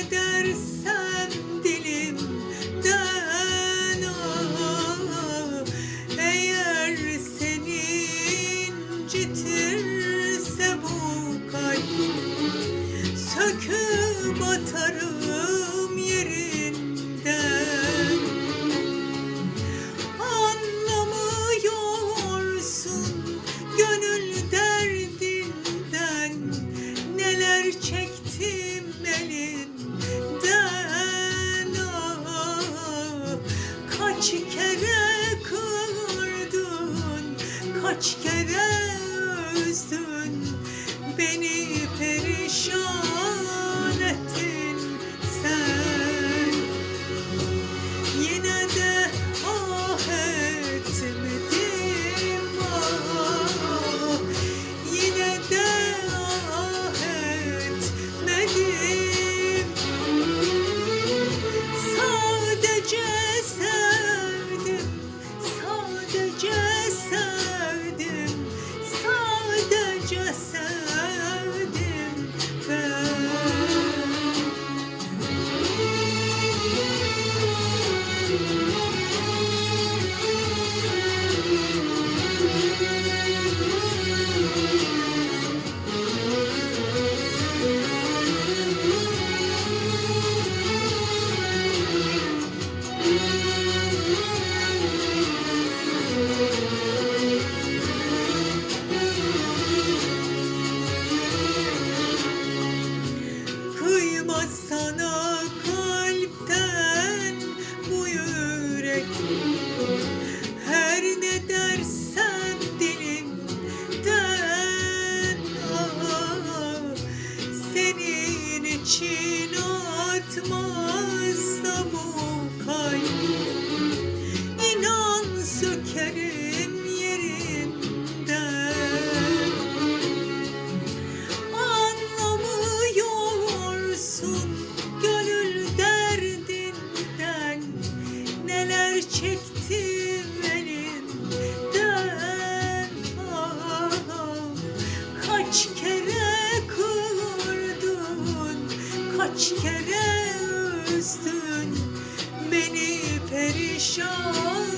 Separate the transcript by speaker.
Speaker 1: edersin. kaç kere kırdın kaç kere için atmazsa bu kalbim İnan sökerim yerinden. Anlamıyorsun gönül derdinden. Neler çektim elinden ah, Kaç kere Kaç kere üzdün Beni perişan